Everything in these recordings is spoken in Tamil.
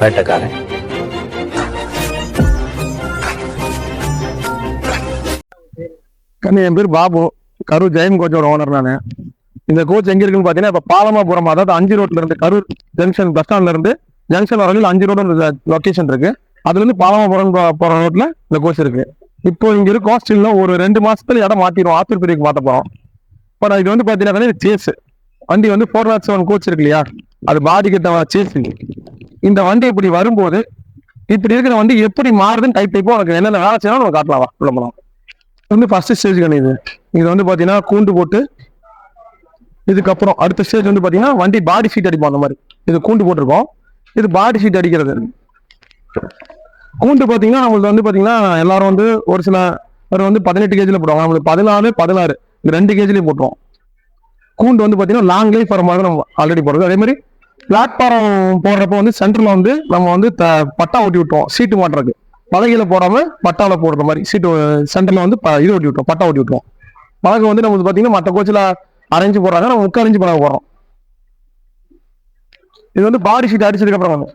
வேட்டக்காரன். கண்ணு என் பேர் பாபு. கரூர் ஜெயம் கோச்சோட ஓனர் நான். இந்த கோச் எங்க இருக்குன்னு பாத்தீங்கன்னா இப்ப பாலமாபுரம் அதாவது அஞ்சு ரோட்ல இருந்து கரூர் ஜங்ஷன் பஸ் ஸ்டாண்ட்ல இருந்து ஜங்ஷன் வரையில் அஞ்சு ரோடு லொக்கேஷன் இருக்கு. அதுல இருந்து பாலமாபுரம் போற ரோட்ல இந்த கோச் இருக்கு. இப்போ இங்க இருக்கோம் ஸ்டில் ஒரு ரெண்டு மாசத்துல இடம் மாத்திடுவோம். ஆத்தூர் பிரிவுக்கு மாத்த போறோம். இப்போ நான் இது வந்து பாத்தீங்கன்னா சேஸ் வண்டி வந்து ஃபோர் நாட் செவன் கோச் இருக்கு இல்லையா? அது பாடி சேஸ் இந்த வண்டி இப்படி வரும்போது இப்படி இருக்கிற வண்டி எப்படி மாறுதுன்னு டைப் டைப்போ உனக்கு என்னென்ன வேலை செய்யணும் நம்ம காட்டலாம். உள்ள போலாம். இது வந்து ஃபர்ஸ்ட் ஸ்டேஜ் இது. இது வந்து பார்த்தீங்கன்னா கூண்டு போட்டு இதுக்கப்புறம் அடுத்த ஸ்டேஜ் வந்து பார்த்தீங்கன்னா வண்டி பாடி ஷீட் அடிப்போம் அந்த மாதிரி. இது கூண்டு போட்டிருக்கோம். இது பாடி ஷீட் அடிக்கிறது. கூண்டு பார்த்தீங்கன்னா நம்மளுக்கு வந்து பார்த்தீங்கன்னா எல்லாரும் வந்து ஒரு சில பேர் வந்து பதினெட்டு கேஜியில் போடுவாங்க. நம்மளுக்கு பதினாலு பதினாறு ரெண்டு கேஜிலையும் போட்டுருவோம். கூண்டு வந்து பார்த்தீங்கன்னா லாங் லைஃப் வர மாதிரி நம்ம ஆல்ரெடி போடுறது. அதே மாதிரி பிளாட்ஃபாரம் போடுறப்ப வந்து சென்டர்ல வந்து நம்ம வந்து த- பட்டா ஓட்டி விட்டுவோம் சீட்டு மாட்டுறதுக்கு. பலகையில போடாம பட்டால போடுற மாதிரி. சீட்டு சென்டர்ல வந்து ப- இது ஓட்டி விட்டோம் பட்டா ஓட்டி விட்டுவோம் பலகை வந்து நமக்கு பாத்தீங்கன்னா மற்ற கோச்சில் அரைஞ்சு போடுறாங்க. நம்ம முக்க அரைஞ்சு பலகை போடுறோம். இது வந்து பாடி ஷீட் அடிச்சதுக்கு அப்புறம் வந்து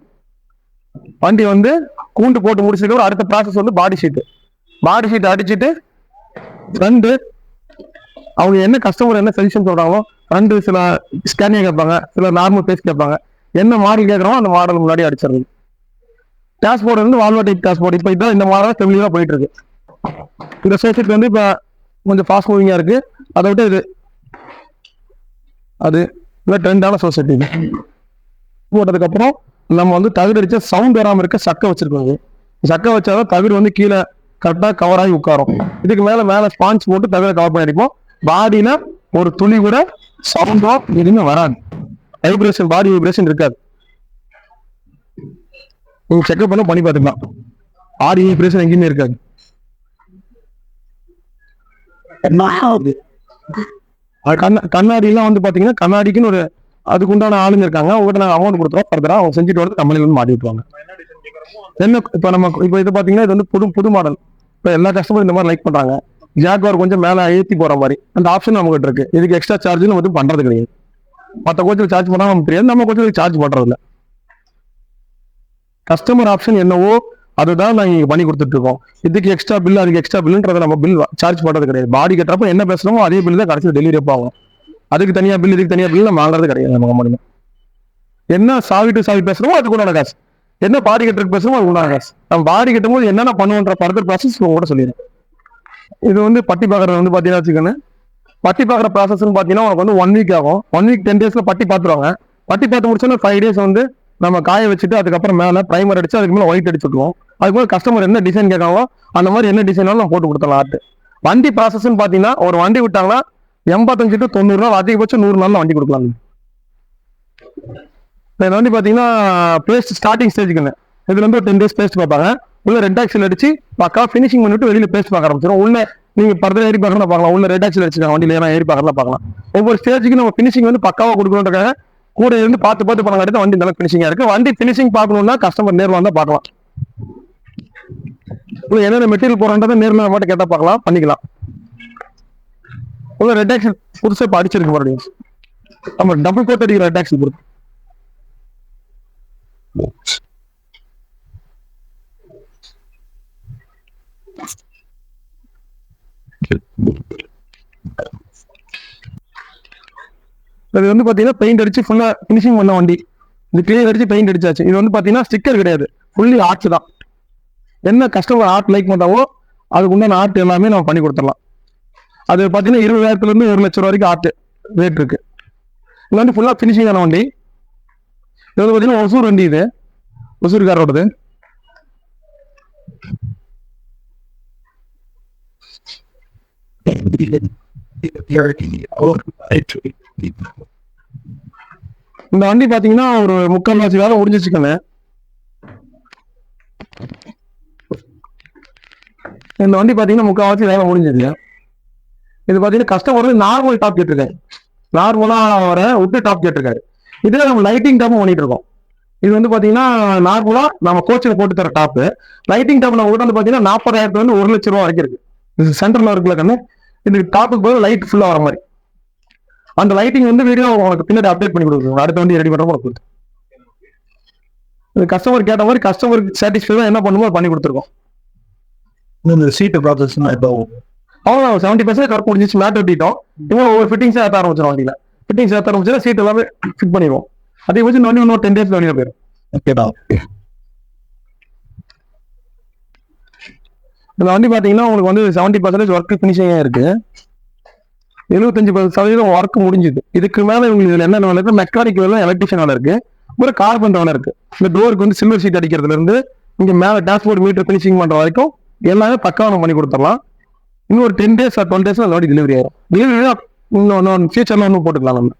வண்டி வந்து கூண்டு போட்டு முடிச்சதுக்கு அடுத்த ப்ராசஸ் வந்து பாடி ஷீட்டு பாடி ஷீட் அடிச்சிட்டு ஃப்ரெண்டு அவங்க என்ன கஸ்டமர் என்ன சஜஷன் சொல்றாங்களோ வந்து சில ஸ்கேனிங் கேட்பாங்க சில நார்மல் பேஸ் கேட்பாங்க. என்ன மாடல் கேட்குறோமோ அந்த மாடல் முன்னாடி அடிச்சிடுறது டேஷ்போர்டு வந்து வால்வா டைப் டேஷ்போர்டு இப்போ இதான் இந்த மாடல் ஃபெமிலியாக போயிட்டு இருக்கு இந்த சைஸுக்கு வந்து இப்போ கொஞ்சம் ஃபாஸ்ட் மூவிங்காக இருக்கு. அதை விட்டு இது. அது இல்லை ட்ரெண்டான சொசைட்டி இது. போட்டதுக்கப்புறம் நம்ம வந்து தகுடு அடிச்ச சவுண்ட் வராமல் இருக்க சக்கை வச்சிருக்கோம் சக்கை வச்சாதான் தகுடு வந்து கீழே கரெக்டாக கவர் ஆகி உட்காரும். இதுக்கு மேலே மேலே ஸ்பான்ஸ் போட்டு தகுட கவர் பண்ணி அடிப்போம் ஒரு துளி கூட சவுண்டோ எதுவுமே வராது. வைப்ரேஷன் பாடி வைப்ரேஷன் இருக்காது. நீங்க செக்அப் பண்ண பண்ணி பார்த்துக்கலாம். பாடி வைப்ரேஷன் எங்கேயுமே இருக்காது. கண்ணாடிலாம் வந்து பாத்தீங்கன்னா கண்ணாடிக்குன்னு ஒரு அதுக்கு உண்டான ஆளுங்க இருக்காங்க. அவங்ககிட்ட நாங்கள் அமௌண்ட் கொடுத்துருவோம். ஃபர்தரா அவங்க செஞ்சுட்டு வந்து கம்பெனில வந்து மாட்டி விட்டுருவாங்க. என்ன இப்போ நம்ம இப்போ இது பாத்தீங்கன்னா இது வந்து புது புது மாடல் இப்போ எல்லா கஸ்டமரும் இந்த மாதிரி லைக் பண்றாங்க. ஜாக்வார் கொஞ்சம் மேலே ஏற்றி போகிற மாதிரி. அந்த ஆப்ஷன் நம்மகிட்ட இருக்கு. இதுக்கு எக்ஸ்ட்ரா சார்ஜ் நம்ம வந்து பண்ணுறது கிடையாது. மற்ற கோச்சில் சார்ஜ் பண்ணாமல் நமக்கு தெரியாது. நம்ம கோச்சில் சார்ஜ் பண்ணுறதில்ல கஸ்டமர் ஆப்ஷன் என்னவோ அதுதான் நாங்கள் இங்கே பண்ணி கொடுத்துட்ருக்கோம் இதுக்கு எக்ஸ்ட்ரா பில் அதுக்கு எக்ஸ்ட்ரா பில்ன்றத நம்ம பில் சார்ஜ் பண்ணுறது கிடையாது. பாடி கட்டுறப்ப என்ன பேசுகிறோமோ அதே பில் தான் கடைசியில் டெலிவரி ஆகும். அதுக்கு தனியாக பில் இதுக்கு தனியாக பில் நம்ம வாங்குறது கிடையாது நம்ம கம்பெனி என்ன சாவி டு சாவி பேசுகிறோமோ அதுக்கு உண்டான காசு. என்ன பாடி கட்டுறதுக்கு பேசுகிறோமோ அதுக்கு உண்டான காசு. நம்ம பாடி கட்டும் போது என்னென்ன பண்ணுவோன்ற பர்தர் ப்ராசஸ் கூட சொல்லிடுறேன். இது வந்து பட்டி பார்க்கறது வந்து பார்த்தீங்கன்னா வச்சுக்கோங்க. பட்டி பார்க்குற ப்ராசஸ்னு பார்த்தீங்கன்னா உனக்கு வந்து ஒன் வீக் ஆகும். ஒன் வீக் டென் டேஸில் பட்டி பார்த்துருவாங்க பட்டி பார்த்து முடிச்சோன்னா ஃபைவ் டேஸ் வந்து நம்ம காய வச்சுட்டு அதுக்கப்புறம் மேலே ப்ரைமர் அடிச்சு அதுக்கு மேலே ஒயிட் அடிச்சு விட்டுருவோம். அதுக்கு மேலே கஸ்டமர் என்ன டிசைன் கேட்காங்களோ அந்த மாதிரி என்ன டிசைனாலும் நம்ம போட்டு கொடுத்துடலாம் ஆர்ட் வண்டி ப்ராசஸ்ன்னு பார்த்தீங்கன்னா ஒரு வண்டி விட்டாங்கன்னா எண்பத்தஞ்சு டு தொண்ணூறு நாள் அதிகபட்சம் நூறு நாள் வண்டி கொடுக்கலாம். இந்த வண்டி பார்த்தீங்கன்னா பேஸ்ட் ஸ்டார்டிங் ஸ்டேஜுக்குங்க இதுலேருந்து ஒரு டென் டேஸ் பேஸ்ட் பார்ப்பாங்க. உள்ள ரெட் ஆக்சில் அடிச்சு பக்கா ஃபினிஷிங் பண்ணிட்டு வெளியில பேஸ்ட் பார்க்க ஆரம்பிச்சிடும் உள்ள நீங்க பர்தல ஏறி பார்க்கலாம் பார்க்கலாம். உள்ள ரெட் ஆக்சில் அடிச்சிருக்காங்க. வண்டியில ஏறி ஏறி பார்க்கலாம் பார்க்கலாம். ஒவ்வொரு ஸ்டேஜுக்கு நம்ம ஃபினிஷிங் வந்து பக்காவா கொடுக்கணுன்றக்காக கூட இருந்து பார்த்து பார்த்து பணம் கட்டி வண்டி நல்லா ஃபினிஷிங்கா இருக்கு. வண்டி ஃபினிஷிங் பார்க்கணும்னா கஸ்டமர் நேரில் வந்தா பார்க்கலாம். உள்ள என்னென்ன மெட்டீரியல் போறன்றதை நேர்மையாக மட்டும் கேட்டா பார்க்கலாம். பண்ணிக்கலாம். உள்ள ரெட் ஆக்சில் புதுசாக இப்போ அடிச்சிருக்கு பாருங்க. நம்ம டபுள் கோட் அடிக்கிற ரெட் ஆக்சில் பொறுத்து. இது வந்து பார்த்தீங்கன்னா பெயிண்ட் அடிச்சு ஃபுல்லாக ஃபினிஷிங் பண்ண வண்டி. இது கிளியர் அடிச்சு பெயிண்ட் அடிச்சாச்சு. இது வந்து பார்த்தீங்கன்னா ஸ்டிக்கர் கிடையாது. ஃபுல்லி ஆர்ட்ஸ் தான். என்ன கஸ்டமர் ஆர்ட் லைக் பண்ணாவோ அதுக்கு உண்டான ஆர்ட் எல்லாமே நம்ம பண்ணி கொடுத்துடலாம். அது பார்த்தீங்கன்னா இருபதாயிரத்துலேருந்து ஒரு லட்சம் ரூபா வரைக்கும் ஆர்ட் ரேட் இருக்கு. இது வந்து ஃபுல்லாக ஃபினிஷிங்கான வண்டி. இது வந்து பார்த்தீங்கன்னா ஒசூர் வண்டி இது. ஒசூர்காரோடது. இந்த வண்டி பாத்தீங்கன்னா ஒரு முக்கால்வாசி வேலை முடிஞ்சிச்சுக்கோங்க இந்த வண்டி பாத்தீங்கன்னா முக்கால்வாசி வேலை முடிஞ்சது இது பாத்தீங்கன்னா கஸ்டமர் வந்து நார்மல் டாப் கேட்டிருக்காரு. நார்மலா வர விட்டு டாப் கேட்டிருக்காரு. இதுல நம்ம லைட்டிங் டாப்பும் பண்ணிட்டு இருக்கோம். இது வந்து பாத்தீங்கன்னா நார்மலா நம்ம கோச்சில் போட்டு தர டாப் லைட்டிங் டாப் நம்ம வந்து பாத்தீங்கன்னா நாற்பதாயிரத்துல இருந்து ஒரு லட்சம் ரூபா வரைக்கும் இருக்கு. சென்டர்ல இருக்குல்ல கண்ணு? இது டாப்புக்கு போது லைட் ஃபுல்லா வர மாதிரி. அந்த லைட்டிங் வந்து வீடியோ உங்களுக்கு பின்னாடி அப்டேட் பண்ணி கொடுக்குறோம் அடுத்த வண்டி ரெடி பண்றோம் கொடுத்து இந்த கஸ்டமர் கேட்ட மாதிரி கஸ்டமருக்கு சாட்டிஸ்ஃபை என்ன பண்ணுமோ பண்ணி கொடுத்துருக்கோம். இந்த சீட்டு ப்ராசஸ் இப்போ அவங்க செவன்டி பர்சன்ட் ஒர்க் முடிஞ்சிச்சு மேட் வெட்டிட்டோம் இவங்க ஒவ்வொரு ஃபிட்டிங்ஸாக ஏற்ற ஆரம்பிச்சிடும் வண்டியில். ஃபிட்டிங்ஸ் ஏற்ற ஆரம்பிச்சா சீட் எல்லாமே ஃபிட் பண்ணிடுவோம் அதே வச்சு இன்னும் இன்னொரு டென் டேஸ் வெளியே போயிடும் ஓகேடா இந்த வண்டி பார்த்தீங்கன்னா உங்களுக்கு வந்து செவன்டி பர்சன்டேஜ் ஒர்க் ஃபினிஷிங்காக இருக்கு. எழுபத்தஞ்சு சதவீதம் ஒர்க் முடிஞ்சுது. இதுக்கு மேலே உங்களுக்கு இதில் என்ன வேலை இருக்கு? மெக்கானிக் வேலை எலக்ட்ரிஷியன் வேலை இருக்கு. ஒரு கார்பன் வேலை இருக்கு. இந்த டோருக்கு வந்து சில்வர் ஷீட் அடிக்கிறதுல இருந்து இங்க மேலே டேஷ்போர்ட் மீட்டர் ஃபினிஷிங் பண்ற வரைக்கும் எல்லாமே பக்காவா பண்ணி கொடுத்துடலாம். இன்னும் ஒரு டென் டேஸ் ஆர் டுவெல் டேஸ்ல அந்த வண்டி டெலிவரி ஆயிரும். டெலிவரி இன்னும் ஃபியூச்சர்ல ஒன்றும் போட்டுக்கலாம் நம்ம.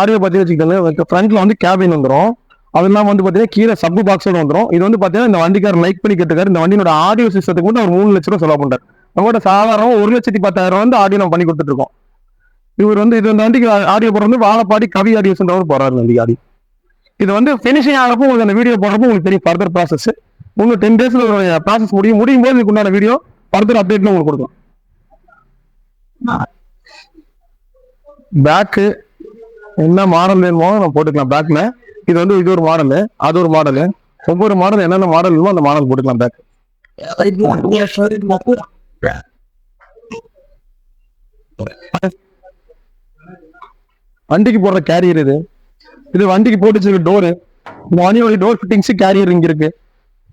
ஆடியோ பத்தி வச்சுக்கிட்டாங்க ஃப்ரண்ட்ல வந்து கேபின் வந்துரும். அது வந்து பார்த்தீங்கன்னா கீழே சப்பு பாக்ஸோட வந்துடும் இது வந்து பார்த்தீங்கன்னா இந்த வண்டிக்கார லைக் பண்ணி கேட்டுக்காரு இந்த வண்டியோட ஆடியோ சிஸ்டத்துக்கு வந்து அவர் மூணு லட்ச ரூபா செலவு பண்றாரு. நம்மகிட்ட சாதாரண ஒரு லட்சத்தி பத்தாயிரம் வந்து ஆடியோ நம்ம பண்ணி கொடுத்துட்டு இருக்கோம். இவர் வந்து இது இந்த வண்டிக்கு ஆடியோ போடுறது வந்து வாழப்பாடி கவி ஆடியோஸ்ன்றவர் போறாரு இந்த வண்டி. இது வந்து ஃபினிஷிங் ஆகிறப்போ உங்களுக்கு அந்த வீடியோ போடுறப்போ உங்களுக்கு தெரியும் ஃபர்தர் ப்ராசஸ் உங்களுக்கு டென் டேஸ்ல ப்ராசஸ் முடியும். முடியும் போது இதுக்கு உண்டான வீடியோ ஃபர்தர் அப்டேட் உங்களுக்கு கொடுக்கும் பேக்கு என்ன மாடல் வேணுமோ நம்ம போட்டுக்கலாம். பேக்ல இது வந்து இது ஒரு மாடலு அது ஒரு மாடல் ஒவ்வொரு மாடல் என்னென்ன மாடல் அந்த மாடல் போட்டுக்கலாம் பேக் வண்டிக்கு போடுற கேரியர் இது. இது வண்டிக்கு போட்டு டோரு இந்த வண்டியோட டோர் ஃபிட்டிங்ஸ் கேரியர் இங்க இருக்கு.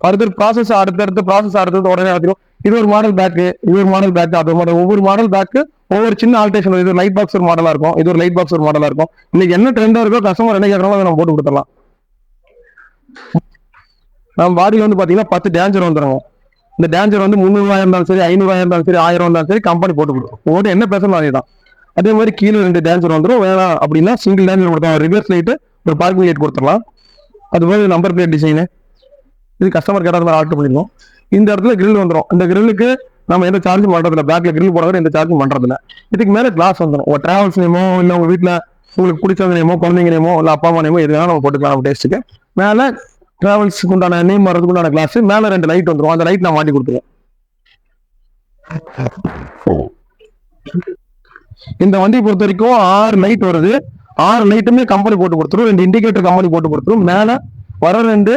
ஃபர்தர் ப்ராசஸ் அடுத்தடுத்து ப்ராசஸ் அடுத்தது உடனே ஆத்திரும். இது ஒரு மாடல் பேக்கு இது ஒரு மாடல் பேக்கு அது ஒரு மாடல் ஒவ்வொரு மாடல் பேக்கு ஒவ்வொரு சின்ன ஆல்டேஷன் இது லைட் பாக்ஸ் ஒரு மாடலாக இருக்கும் இது ஒரு லைட் பாக்ஸ் ஒரு மாடலாக இருக்கும். இன்னைக்கு என்ன ட்ரெண்டாக இருக்கோ கஸ்டமர் என்ன கேட்கறாங்களோ அதை நம்ம போட்டு கொடுத்துடலாம். நம்ம பாடியில் வந்து பார்த்தீங்கன்னா பத்து டேஞ்சர் வந்துருங்க இந்த டேஞ்சர் வந்து முந்நூறுவாயிரம் இருந்தாலும் சரி ஐநூறுவாயிரம் இருந்தாலும் சரி ஆயிரம் இருந்தாலும் சரி கம்பெனி போட்டு கொடுக்கும். ஓட்டு என்ன பேசணும் அதே தான் அதே மாதிரி கீழே ரெண்டு டேஞ்சர் வந்துடும் வேணாம் அப்படின்னா சிங்கிள் டேஞ்சர் கொடுத்தோம் ரிவர்ஸ் லைட்டு ஒரு பார்க்கிங் லைட் கொடுத்துடலாம். அது மாதிரி நம்பர் பிளேட் டிசைனு இது கஸ்டமர் கேட்டால் ஆர்டர் பண்ணிருக்கோம் இந்த இடத்துல கிரில் வந்துடும் இந்த கிரில்லுக்கு நம்ம எந்த சார்ஜும் பண்றதில்ல. பேக்ல கிரில் போடுறது எந்த சார்ஜும் பண்றதில்ல. இதுக்கு மேல கிளாஸ் வந்துடும். உங்க டிராவல்ஸ் நேமோ இல்ல உங்க வீட்டுல உங்களுக்கு பிடிச்ச நேமோ குழந்தைங்க நேமோ இல்ல அப்பா அம்மா நேமோ எது வேணாலும் நம்ம போட்டுக்கலாம் நம்ம டேஸ்ட்டுக்கு மேல டிராவல்ஸ்க்கு உண்டான நேம் வர்றதுக்கு உண்டான கிளாஸ் மேல ரெண்டு லைட் வந்துடும் அந்த லைட் நான் மாட்டி கொடுத்துருவேன். இந்த வண்டியை பொறுத்த வரைக்கும் ஆறு லைட் வருது. ஆறு லைட்டுமே கம்பெனி போட்டு கொடுத்துரும். ரெண்டு இண்டிகேட்டர் கம்பெனி போட்டு கொடுத்துரும். மேல வர ரெண்டு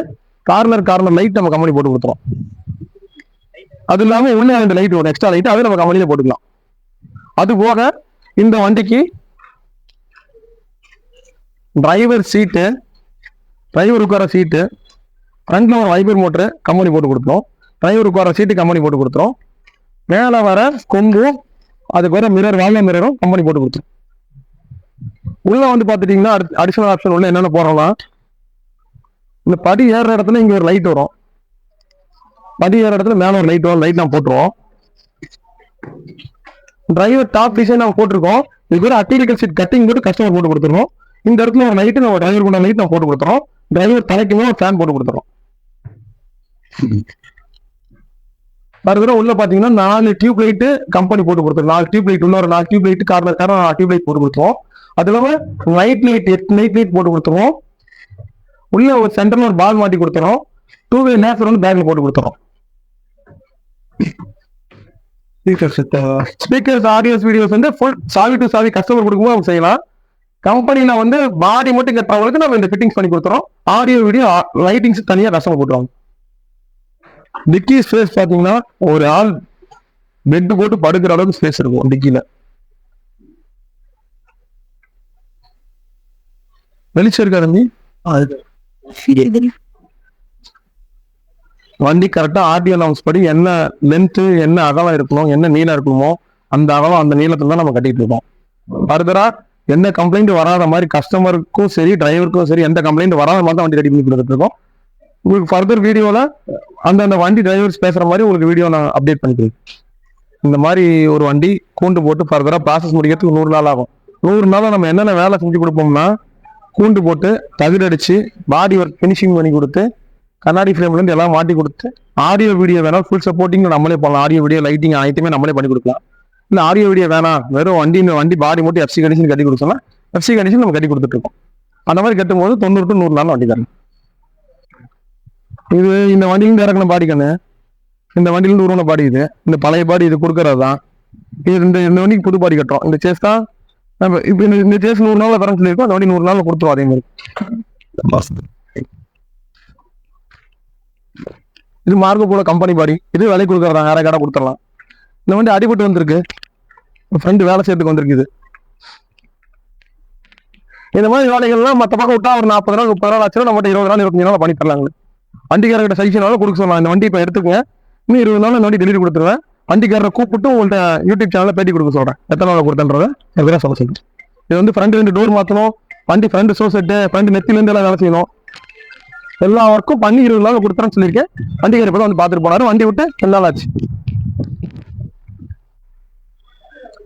கார்னர் கார்னர் லைட் நம்ம கம்பெனி போட்டு கொடுத்துரும். அது இல்லாமல் உள்ள ரெண்டு லைட் வரும். எக்ஸ்ட்ரா லைட் அதை நம்ம கம்பெனியில் போட்டுக்கலாம். அது போக இந்த வண்டிக்கு டிரைவர் சீட்டு டிரைவர் உட்கார சீட்டு ஃப்ரண்ட்ல ஒரு வைபர் மோட்ரு கம்பெனி போட்டு கொடுத்துரும். டிரைவர் உட்கார சீட்டு கம்பெனி போட்டு கொடுத்துரும். மேலே வர கொம்பு அதுக்கு வர மிரர் வேலை மிரரும் கம்பெனி போட்டு கொடுத்துரும். உள்ள வந்து பார்த்துட்டிங்கன்னா அடிஷனல் ஆப்ஷன் உள்ள என்னென்ன போகிறோம்னா இந்த படி ஏறுற இடத்துல இங்கே ஒரு லைட் வரும். மதியம் இடத்துல மேல ஒரு லைட் வரும் லைட் நான் போட்டுருவோம். டிரைவர் டாப் டிசைன் நம்ம போட்டிருக்கோம். இது பேர் அட்டிலிக்கல் சீட் கட்டிங் போட்டு கஸ்டமர் போட்டு கொடுத்துருவோம் இந்த இடத்துல ஒரு நைட்டு நம்ம டிரைவர் கொண்ட நைட் நான் போட்டு கொடுத்துறோம். டிரைவர் தலைக்குமே ஒரு ஃபேன் போட்டு கொடுத்துறோம். மறுபடியும் உள்ள பாத்தீங்கன்னா நாலு டியூப் லைட் கம்பெனி போட்டு கொடுத்துரும் நாலு டியூப் லைட் உள்ள ஒரு நாலு டியூப் லைட் கார்னர் காரணம் நாலு டியூப் லைட் போட்டு கொடுத்துருவோம். அது இல்லாம நைட் லைட் எட்டு நைட் லைட் போட்டு கொடுத்துருவோம். உள்ள ஒரு சென்டர்ல ஒரு பால் மாட்டி கொடுத்துறோம். டூ வே நேசர் வந்து பேக்ல போட்டு கொடுத்துறோம். ஸ்பீக்கர்ஸ் ஆடியோஸ் வீடியோஸ் வந்து ஃபுல் சாவி டு சாவி கஸ்டமர் கொடுக்கும்போது அவங்க செய்யலாம். கம்பெனியில் வந்து பாடி மட்டும் கேட்பவங்களுக்கு நம்ம இந்த ஃபிட்டிங்ஸ் பண்ணி கொடுத்துறோம். ஆடியோ வீடியோ லைட்டிங்ஸ் தனியாக கஸ்டமர் போட்டுருவாங்க. டிக்கி ஸ்பேஸ் பார்த்தீங்கன்னா ஒரு ஆள் பெட் போட்டு படுக்கிற அளவுக்கு ஸ்பேஸ் இருக்கும் டிக்கியில் வெளிச்சம் இருக்கா அது வண்டி கரெக்டாக ஆர்டிஓ அலவுன்ஸ் படி என்ன லென்த்து என்ன அகலம் இருக்கணும் என்ன நீளம் இருக்கணுமோ அந்த அகலம் அந்த நீளத்தில் தான் நம்ம கட்டிட்டு இருக்கோம். ஃபர்தராக எந்த கம்ப்ளைண்ட் வராத மாதிரி கஸ்டமருக்கும் சரி டிரைவருக்கும் சரி எந்த கம்ப்ளைண்ட் வராத மாதிரி தான் வண்டி ரெடி பண்ணி கொடுத்துட்டு இருக்கோம். உங்களுக்கு ஃபர்தர் வீடியோவில் அந்தந்த வண்டி டிரைவர்ஸ் பேசுகிற மாதிரி உங்களுக்கு வீடியோ நான் அப்டேட் பண்ணிக்கிறேன். இந்த மாதிரி ஒரு வண்டி கூண்டு போட்டு ஃபர்தராக ப்ராசஸ் முடிக்கிறதுக்கு நூறு நாள் ஆகும். நூறு நாள் நம்ம என்னென்ன வேலை செஞ்சு கொடுப்போம்னா கூண்டு போட்டு தகுடடிச்சு பாடி ஒர்க் ஃபினிஷிங் பண்ணி கொடுத்து கண்ணாடி ஃப்ரேம்லேருந்து எல்லாம் மாட்டி கொடுத்து ஆடியோ வீடியோ வேணால் ஃபுல் சப்போர்ட்டிங் நம்மளே பண்ணலாம். ஆடியோ வீடியோ லைட்டிங் அனைத்துமே நம்மளே பண்ணி கொடுக்கலாம். இல்லை ஆடியோ வீடியோ வேணாம். வெறும் வண்டி வண்டி பாடி மட்டும் எஃப்சி கண்டிஷன் கட்டி கொடுத்தோம்னா எஃப்சி கண்டிஷன் நம்ம கட்டி கொடுத்துட்டு இருக்கோம். அந்த மாதிரி கட்டும் போது தொண்ணூறு டு நூறு நாள் வண்டி தரணும். இது இந்த வண்டியிலிருந்து இறக்கணும் பாடி இந்த வண்டியிலிருந்து உருவன பாடி இது. இந்த பழைய பாடி இது கொடுக்கறது தான். இது இந்த இந்த வண்டிக்கு புது பாடி கட்டுறோம். இந்த சேஸ் தான் நம்ம இப்போ இந்த சேஸ் நூறு நாளில் தரேன்னு சொல்லியிருக்கோம். அந்த வண்டி நூறு நாளில் கொடுத்துருவோம் அதே மாதிரி. இது மார்க்கோ போல கம்பெனி பாடி இது விலை கொடுக்குறதா? வேற கடை கொடுத்துடலாம். இந்த வண்டி அடிபட்டு வந்திருக்கு. ஃப்ரெண்டு வேலை செய்யறதுக்கு வந்திருக்கு இது இந்த மாதிரி வேலைகள்லாம் மற்ற பக்கம் விட்டா ஒரு நாற்பது நாள் முப்பது நாள் ஆச்சுன்னா நம்மகிட்ட இருபது நாள் இருபத்தஞ்சு நாள் பண்ணி தரலாங்க வண்டிக்காரர்கிட்ட சஜஷனாலும் கொடுக்க சொல்லலாம் இந்த வண்டி இப்போ எடுத்துக்கங்க. இன்னும் இருபது நாள் இந்த வண்டி டெலிவரி கொடுத்துருவேன். வண்டிக்காரரை கூப்பிட்டு உங்கள்கிட்ட யூடியூப் சேனலில் பேட்டி கொடுக்க சொல்கிறேன் எத்தனை நாள் கொடுத்தன்றதை? எவ்வளோ சொல்ல சொல்லுங்க இது வந்து ஃப்ரண்ட் ரெண்டு டோர் மாற்றணும் வண்டி ஃப்ரண்ட் ஷோ செட்டு ஃப்ரண்ட் நெத்திலேருந்து எல்லாம் வேலை செய்யணும். எல்லா ஒர்க்கும் பண்ணி இருபது நாள் கொடுத்துறேன்னு சொல்லியிருக்கேன். வண்டி இப்போ வந்து பார்த்துட்டு போனாரு. வண்டி விட்டு ரெண்டு நாள் ஆச்சு.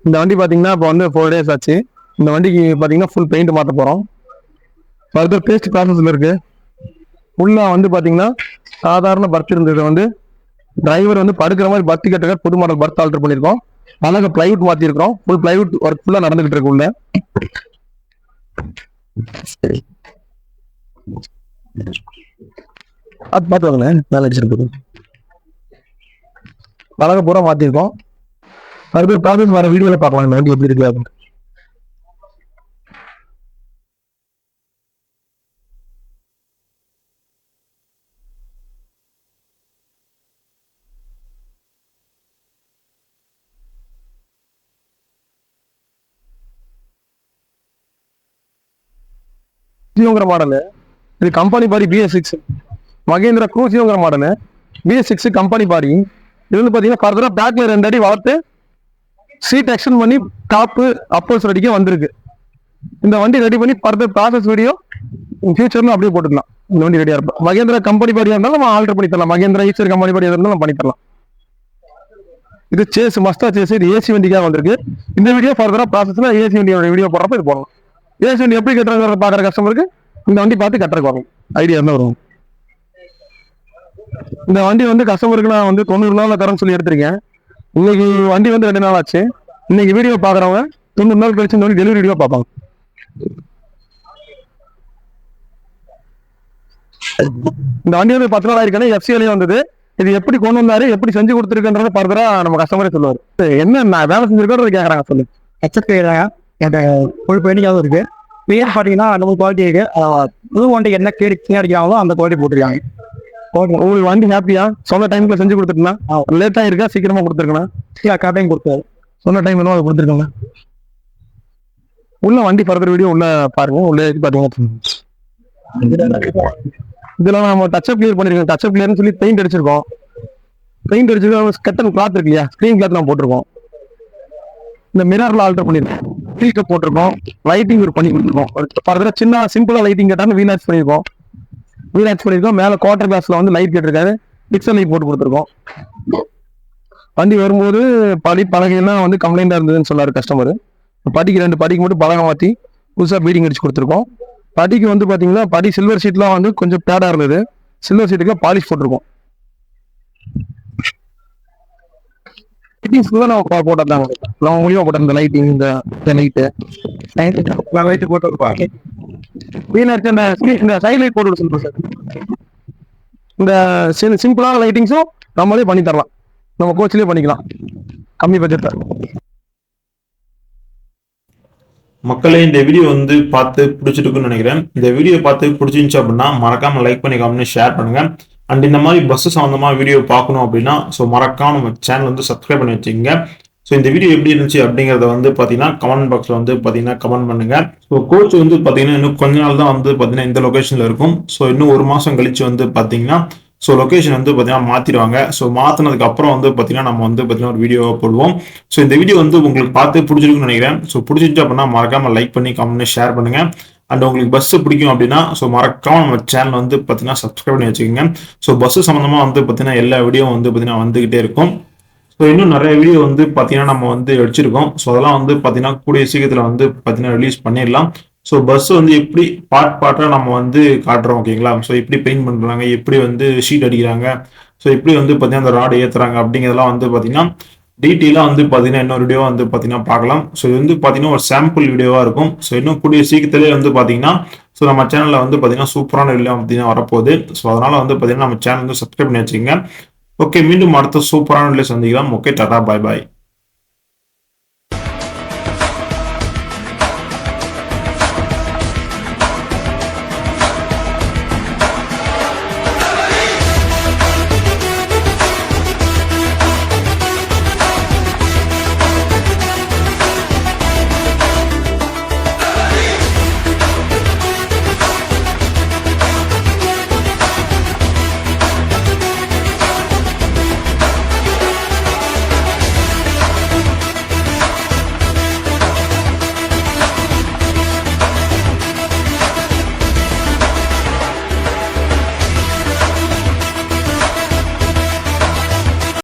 இந்த வண்டி பார்த்தீங்கன்னா இப்போ வந்து ஃபோர் டேஸ் ஆச்சு. இந்த வண்டிக்கு பார்த்தீங்கன்னா ஃபுல் பெயிண்ட் மாற்ற போகிறோம் ஃபர்தர் பேஸ்ட் ப்ராசஸில் இருக்கு. ஃபுல்லாக வந்து பார்த்தீங்கன்னா சாதாரண பர்த் இருந்தது வந்து டிரைவர் வந்து படுக்கிற மாதிரி பர்த் கட்டுக்க புது மாடல் பர்த் ஆல்டர் பண்ணியிருக்கோம். அழகாக பிளைவுட் மாற்றிருக்கிறோம் ஃபுல் பிளைவுட் ஒர்க் ஃபுல்லாக நடந்துகிட்டு இருக்கு உள்ள. அது பார்த்து வாங்கண்ணே மேலே அடிச்சிருக்கு வழக்க பூரா மாற்றிருக்கோம் மறுபடியும் ப்ராசஸ் வர வீடியோவில் பார்க்கலாம். இந்த வண்டி எப்படி இருக்கு அப்படின்னு. ஜியோங்கிற மாடலு இது company body BS six Mahindra க்ரூசியோங்கிற model BS six company body. இது வந்து பார்த்தீங்கன்னா ஃபர்தராக பேக்கில் ரெண்டு அடி வளர்த்து சீட் எக்ஸ்டெண்ட் பண்ணி டாப்பு அப்போஸ் ரெடிக்கே வந்திருக்கு. இந்த வண்டி ரெடி பண்ணி ஃபர்தர் ப்ராசஸ் வீடியோ ஃபியூச்சர்ல அப்படியே போட்டுக்கலாம். இந்த வண்டி ரெடியாக இருப்போம் மகேந்திரா கம்பெனி பாடியாக இருந்தாலும் நம்ம ஆல்டர் பண்ணி தரலாம். மகேந்திரா ஈச்சர் கம்பெனி பாடியாக இருந்தாலும் நம்ம பண்ணி தரலாம். இது சேஸ் மஸ்தா சேஸ் இது ஏசி வண்டிக்காக வந்திருக்கு. இந்த வீடியோ ஃபர்தராக ப்ராசஸில் ஏசி வண்டியோட வீடியோ போடுறப்ப இது போடலாம். ஏசி வண்டி எப்படி கட்டுறாங்க பார்க்குற கஸ்டமருக்கு இந்த வண்டி பார்த்து கட்டுறக்கு வரும். ஐடியா இருந்தா வரும். இந்த வண்டி வந்து கஸ்டமருக்கு நான் வந்து தொண்ணூறு நாள்ல தரேன்னு சொல்லி எடுத்திருக்கேன். இன்னைக்கு வண்டி வந்து ரெண்டு நாள் ஆச்சு. இன்னைக்கு வீடியோ பாக்குறவங்க தொண்ணூறு நாள் கழிச்சு இந்த டெலிவரி வீடியோ பார்ப்பாங்க. இந்த வண்டி வந்து பத்து நாள் ஆயிருக்கேன் எஃப்சிஎலையும் வந்தது. இது எப்படி கொண்டு வந்தாரு எப்படி செஞ்சு கொடுத்துருக்குன்றத ஃபர்தரா நம்ம கஸ்டமரே சொல்லுவார். என்ன நான் வேலை செஞ்சிருக்கோம் கேக்குறாங்க சொல்லு. ஹெச்எஃப் என் கொழுப்பு வேண்டியாகவும் இருக்கு. பேர் பார்த்தீங்கன்னா நம்ம குவாலிட்டி இருக்கு. புது வண்டி என்ன கேடு அடிக்கிறாங்களோ அந்த குவாலிட்டி போட்டிருக்காங்க. குவாலிட்டி உங்களுக்கு வண்டி ஹாப்பியா சொன்ன டைம்ல செஞ்சு கொடுத்துருந்தா லேட் ஆயிருக்கா? சீக்கிரமா கொடுத்துருக்கணும். கரெக்டாக கொடுத்தாரு. சொன்ன டைம் என்ன அதை கொடுத்துருக்கோங்க உள்ள வண்டி ஃபர்தர் வீடியோ உள்ள பாருங்க. உள்ள இருக்கு பாத்தீங்கன்னா இதெல்லாம் நம்ம டச்சப் கிளியர் பண்ணிருக்கோம். டச்சப் கிளியர்னு சொல்லி பெயிண்ட் அடிச்சிருக்கோம். பெயிண்ட் அடிச்சிருக்கோம் கட்டன் கிளாத் இருக்கு இல்லையா ஸ்க்ரீன் கிளாத் நான் போட்டிருக்கோம். இந்த மிரர்ல ஆல்டர் பண்ணிருக்கோம். ஸ்பீக்கர் போட்டிருக்கோம். லைட்டிங் ஒரு பண்ணி கொடுத்துருக்கோம். ஃபர்தரா சின்ன சிம்பிளா லைட்டிங் கேட்டாலும் வீலாக்ஸ் பண்ணிருக்கோம். ரீலாக்ஸ் பண்ணியிருக்கோம் மேலே குவார்டர் பேஸில் வந்து லைட் கேட்டிருக்காரு. பிக்சல் லைட் போட்டு கொடுத்துருக்கோம். வண்டி வரும்போது படி பலகையெல்லாம் வந்து கம்ப்ளைண்ட்டாக இருந்ததுன்னு சொன்னார் கஸ்டமர் படிக்கு ரெண்டு படிக்கு மட்டும் பலகை மாற்றி புதுசாக பீடிங் அடிச்சு கொடுத்துருக்கோம். படிக்கு வந்து பார்த்தீங்கன்னா படி சில்வர் ஷீட்லாம் வந்து கொஞ்சம் பேடாக இருந்தது. சில்வர் ஷீட்டுக்கு பாலிஷ் போட்டிருக்கோம். லைட்டிங்ஸ்க்கு தான் நம்ம போ- போட்டதாங்க நம்ம மூலியமா போட்ட இந்த லைட்டிங் இந்த லைட்டு லைட்டு போட்டு வீணா இருக்க இந்த சைட் லைட் போட்டு சொல்லுங்க சார். இந்த சிம்பிளான லைட்டிங்ஸும் நம்மளே பண்ணி தரலாம். நம்ம கோச்சிலே பண்ணிக்கலாம். கம்மி பட்ஜெட்ல மக்களே இந்த வீடியோ வந்து பார்த்து பிடிச்சிருக்குன்னு நினைக்கிறேன். இந்த வீடியோ பார்த்து பிடிச்சிருந்துச்சு அப்படின்னா மறக்காம லைக் பண்ணி கமெண்ட் ஷேர் பண்ணுங்க. அண்ட் இந்த மாதிரி பஸ்ஸு சம்மந்தமாக வீடியோ பார்க்கணும் அப்படின்னா ஸோ மறக்காம நம்ம சேனல் வந்து சப்ஸ்கிரைப் பண்ணி வச்சுக்கோங்க. ஸோ இந்த வீடியோ எப்படி இருந்துச்சு அப்படிங்கிறத வந்து பார்த்தீங்கன்னா கமெண்ட் பாக்ஸில் வந்து பார்த்தீங்கன்னா கமெண்ட் பண்ணுங்க. ஸோ கோச் வந்து பார்த்தீங்கன்னா இன்னும் கொஞ்ச நாள் தான் வந்து பார்த்தீங்கன்னா இந்த லொக்கேஷனில் இருக்கும். ஸோ இன்னும் ஒரு மாதம் கழிச்சு வந்து பார்த்தீங்கன்னா ஸோ லொக்கேஷன் வந்து பார்த்தீங்கன்னா மாற்றிடுவாங்க ஸோ மாற்றினதுக்கு அப்புறம் வந்து பார்த்தீங்கன்னா நம்ம வந்து பார்த்தீங்கன்னா ஒரு வீடியோவை போடுவோம். ஸோ இந்த வீடியோ வந்து உங்களுக்கு பார்த்து பிடிச்சிருக்குன்னு நினைக்கிறேன். ஸோ பிடிச்சிருச்சு அப்படின்னா மறக்காமல் லைக் பண்ணி கமெண்ட் ஷேர் பண்ணுங்கள் அண்ட் உங்களுக்கு பஸ் பிடிக்கும் அப்படின்னா ஸோ மறக்காம நம்ம சேனல் வந்து பார்த்தீங்கன்னா சப்ஸ்கிரைப் பண்ணி வச்சுக்கோங்க. ஸோ பஸ் சம்மந்தமாக வந்து பார்த்தீங்கன்னா எல்லா வீடியோ வந்து பார்த்தீங்கன்னா வந்துகிட்டே இருக்கும். ஸோ இன்னும் நிறைய வீடியோ வந்து பார்த்தீங்கன்னா நம்ம வந்து வச்சிருக்கோம் ஸோ அதெல்லாம் வந்து பார்த்தீங்கன்னா கூடிய சீக்கிரத்தில் வந்து பார்த்தீங்கன்னா ரிலீஸ் பண்ணிடலாம். ஸோ பஸ் வந்து எப்படி பார்ட் பார்ட்டாக நம்ம வந்து காட்டுறோம் ஓகேங்களா ஸோ எப்படி பெயிண்ட் பண்ணுறாங்க எப்படி வந்து ஷீட் அடிக்கிறாங்க? ஸோ எப்படி வந்து பார்த்தீங்கன்னா அந்த ராடு ஏற்றுறாங்க அப்படிங்கிறதெல்லாம் வந்து பார்த்தீங்கன்னா டீட்டெயிலாக வந்து பார்த்தீங்கன்னா இன்னொரு வீடியோ வந்து பார்த்தீங்கன்னா பார்க்கலாம். ஸோ இது வந்து பார்த்தீங்கன்னா ஒரு சாம்பிள் வீடியோவாக இருக்கும். ஸோ இன்னும் கூடிய சீக்கிரத்திலே வந்து பார்த்தீங்கன்னா ஸோ நம்ம சேனலில் வந்து பார்த்தீங்கன்னா சூப்பரான வீடியோ பார்த்தீங்கன்னா வரப்போகுது. ஸோ அதனால் வந்து பார்த்தீங்கன்னா நம்ம சேனல் வந்து சப்ஸ்கிரைப் பண்ணி வச்சுக்கோங்க. ஓகே மீண்டும் அடுத்த சூப்பரான வீடியோ சந்திக்கலாம். ஓகே டாடா பாய் பாய்